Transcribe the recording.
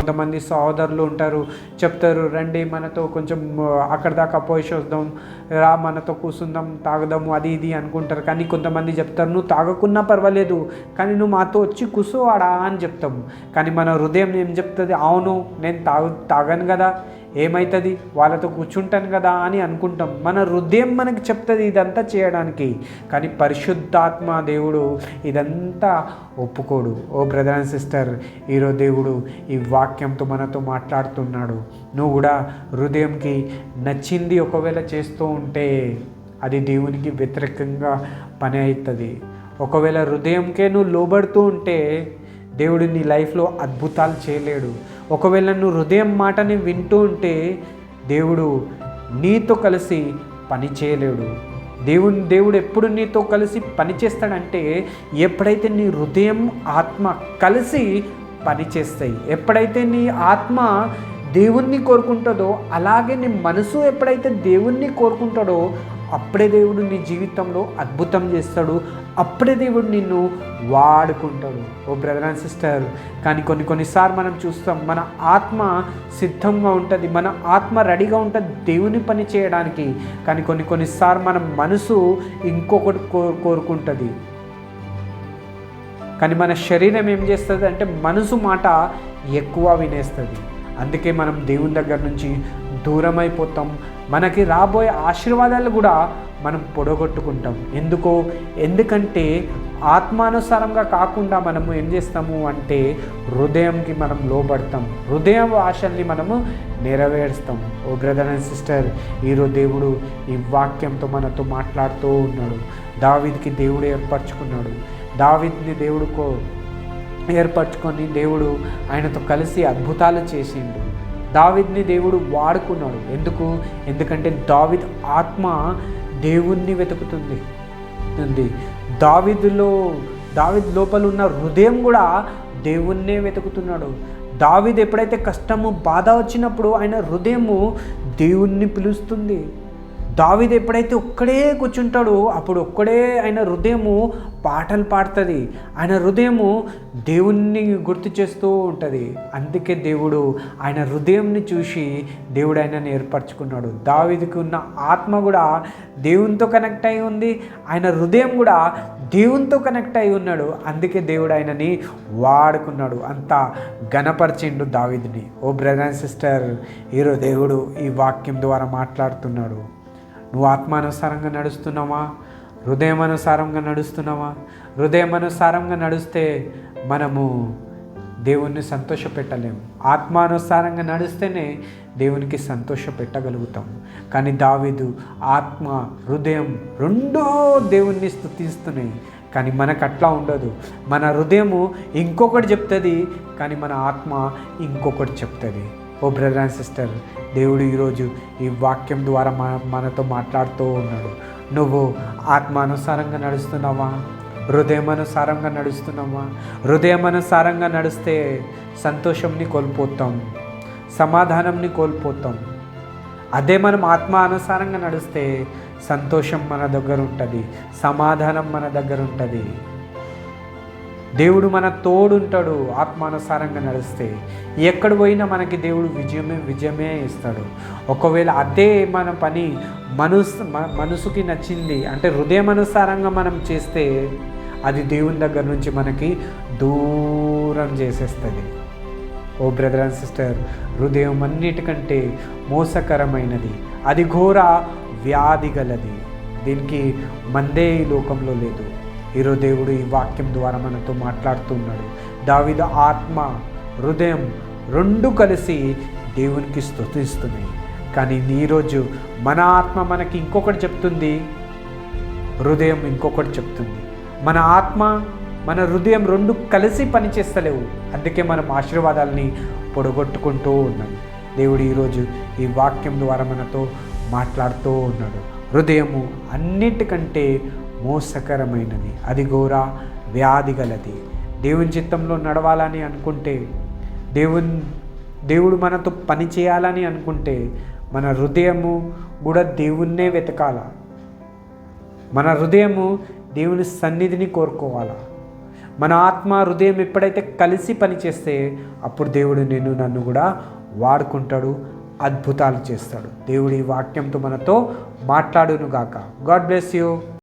కొంతమంది సహోదరులు ఉంటారు చెప్తారు రండి మనతో కొంచెం అక్కడ దాకా పోయి వద్దాం రా మనతో కూర్చుందాం తాగుదాము అది ఇది అనుకుంటారు. కానీ కొంతమంది చెప్తారు నువ్వు తాగకున్నా పర్వాలేదు కానీ నువ్వు మాతో వచ్చి కూర్చోవాడా అని చెప్తాము. కానీ మన హృదయం ఏం చెప్తుంది? అవును నేను తాగు తాగను కదా ఏమవుతుంది వాళ్ళతో కూర్చుంటాను కదా అని అనుకుంటాం. మన హృదయం మనకు చెప్తుంది ఇదంతా చేయడానికి. కానీ పరిశుద్ధాత్మ దేవుడు ఇదంతా ఒప్పుకోడు. ఓ బ్రదర్ అండ్ సిస్టర్ ఈరోజు దేవుడు ఈ వాక్యంతో మనతో మాట్లాడుతున్నాడు. నువ్వు కూడా హృదయంకి నచ్చింది ఒకవేళ చేస్తూ ఉంటే అది దేవునికి వ్యతిరేకంగా పని అవుతుంది ఒకవేళ హృదయంకే నువ్వు లోబడుతూ ఉంటే దేవుడు నీ లైఫ్లో అద్భుతాలు చేయలేడు. ఒకవేళ నువ్వు హృదయం మాటని వింటూ ఉంటే దేవుడు నీతో కలిసి పని చేయలేడు. దేవుడు దేవుడు ఎప్పుడు నీతో కలిసి పనిచేస్తాడంటే ఎప్పుడైతే నీ హృదయం ఆత్మ కలిసి పనిచేస్తాయి ఎప్పుడైతే నీ ఆత్మ దేవుణ్ణి కోరుకుంటుందో అలాగే నీ మనసు ఎప్పుడైతే దేవుణ్ణి కోరుకుంటాడో అప్పుడే దేవుడు నీ జీవితంలో అద్భుతం చేస్తాడు. అప్పుడే దేవుడు నిన్ను వాడుకుంటాడు. ఓ బ్రదర్ అండ్ సిస్టర్ కానీ కొన్ని కొన్నిసార్లు మనం చూస్తాం మన ఆత్మ సిద్ధంగా ఉంటుంది మన ఆత్మ రెడీగా ఉంటుంది దేవుని పని చేయడానికి. కానీ కొన్ని కొన్నిసార్లు మన మనసు ఇంకొకటి కో కోరుకుంటుంది. కానీ మన శరీరం ఏం చేస్తుంది అంటే మనసు మాట ఎక్కువ వినేస్తుంది. అందుకే మనం దేవుని దగ్గర నుంచి దూరం అయిపోతాం మనకి రాబోయే ఆశీర్వాదాలు కూడా మనం పొడగొట్టుకుంటాం. ఎందుకో? ఎందుకంటే ఆత్మానుసారంగా కాకుండా మనము ఏం చేస్తాము అంటే హృదయంకి మనం లోబడతాం. హృదయం ఆశల్ని మనము నెరవేరుస్తాం. ఓ బ్రదర్ అండ్ సిస్టర్ ఈరోజు దేవుడు ఈ వాక్యంతో మనతో మాట్లాడుతూ ఉన్నాడు. దావిద్కి దేవుడు ఏర్పరచుకున్నాడు. దావిద్ని దేవుడు కో ఏర్పరచుకొని దేవుడు ఆయనతో కలిసి అద్భుతాలు చేసిండు. దావిద్ని దేవుడు వాడుకున్నాడు. ఎందుకు? ఎందుకంటే దావిద్ ఆత్మ దేవుణ్ణి వెతుకుతుంది. ఉంది దావిదులో దావిద్ లోపల ఉన్న హృదయం కూడా దేవుణ్ణే వెతుకుతున్నాడు. దావిద్ ఎప్పుడైతే కష్టము బాధ వచ్చినప్పుడు ఆయన హృదయము దేవుణ్ణి పిలుస్తుంది. దావిది ఎప్పుడైతే ఒక్కడే కూర్చుంటాడో అప్పుడు ఒక్కడే ఆయన హృదయము పాటలు పాడుతుంది. ఆయన హృదయము దేవుణ్ణి గుర్తు చేస్తూ ఉంటుంది. అందుకే దేవుడు ఆయన హృదయంని చూసి దేవుడు ఆయనని ఏర్పరచుకున్నాడు. దావిదికి ఉన్న ఆత్మ కూడా దేవునితో కనెక్ట్ అయి ఉంది. ఆయన హృదయం కూడా దేవునితో కనెక్ట్ అయి ఉన్నాడు. అందుకే దేవుడు ఆయనని వాడుకున్నాడు. అంత గణపరిచిండు దావిదిని. ఓ బ్రదర్ అండ్ సిస్టర్ ఈరోజు దేవుడు ఈ వాక్యం ద్వారా మాట్లాడుతున్నాడు. నువ్వు ఆత్మానుసారంగా నడుస్తున్నావా? హృదయమనుసారంగా నడుస్తున్నావా? హృదయమనుసారంగా నడిస్తే మనము దేవుణ్ణి సంతోషపెట్టలేము. ఆత్మానుసారంగా నడిస్తేనే దేవునికి సంతోష పెట్టగలుగుతాం కానీ దావిదు ఆత్మ హృదయం రెండో దేవుణ్ణి స్థుతిస్తున్నాయి కానీ మనకు అట్లా ఉండదు. మన హృదయము ఇంకొకటి చెప్తుంది కానీ మన ఆత్మ ఇంకొకటి చెప్తుంది. ఓ బ్రదర్ అండ్ సిస్టర్ దేవుడు ఈరోజు ఈ వాక్యం ద్వారా మన మనతో మాట్లాడుతూ ఉన్నాడు. నువ్వు ఆత్మానుసారంగా నడుస్తున్నావా? హృదయమనుసారంగా నడుస్తున్నావా? హృదయమనుసారంగా నడిస్తే సంతోషంని కోల్పోతాం సమాధానంని కోల్పోతాం. అదే మనం ఆత్మ అనుసారంగా నడిస్తే సంతోషం మన దగ్గర ఉంటుంది సమాధానం మన దగ్గర ఉంటుంది. దేవుడు మన తోడుంటాడు ఆత్మానుసారంగా నడిస్తే. ఎక్కడ పోయినా మనకి దేవుడు విజయమే విజయమే ఇస్తాడు. ఒకవేళ అదే మన పని మనసు మనసుకి నచ్చింది అంటే హృదయమనుసారంగా మనం చేస్తే అది దేవుని దగ్గర నుంచి మనకి దూరం చేసేస్తుంది. ఓ బ్రదర్ అండ్ సిస్టర్ హృదయం అన్నిటికంటే మోసకరమైనది. అది ఘోర వ్యాధి గలది. దీనికి మందే ఈ లోకంలో లేదు. ఈరోజు దేవుడు ఈ వాక్యం ద్వారా మనతో మాట్లాడుతున్నాడు. దావిద ఆత్మ హృదయం రెండు కలిసి దేవునికి స్థుతిస్తున్నాయి కానీ ఈరోజు మన ఆత్మ మనకి ఇంకొకటి చెప్తుంది. హృదయం ఇంకొకటి చెప్తుంది. మన ఆత్మ మన హృదయం రెండు కలిసి పనిచేస్తలేవు. అందుకే మనం ఆశీర్వాదాలని పొడగొట్టుకుంటూ ఉన్నాం. దేవుడు ఈరోజు ఈ వాక్యం ద్వారా మనతో మాట్లాడుతూ ఉన్నాడు. హృదయము అన్నిటికంటే మోసకరమైనది. అది ఘోర వ్యాధి గలది. దేవుని చిత్తంలో నడవాలని అనుకుంటే దేవుని దేవుడు మనతో పని చేయాలని అనుకుంటే మన హృదయము కూడా దేవుణ్ణే వెతకాల. మన హృదయము దేవుని సన్నిధిని కోరుకోవాలా. మన ఆత్మ హృదయం ఎప్పుడైతే కలిసి పనిచేస్తే అప్పుడు దేవుడు నిన్ను నన్ను కూడా వాడుకుంటాడు అద్భుతాలు చేస్తాడు. దేవుడి వాక్యంతో మనతో మాట్లాడును గాక గాడ్ బ్లెస్ యూ.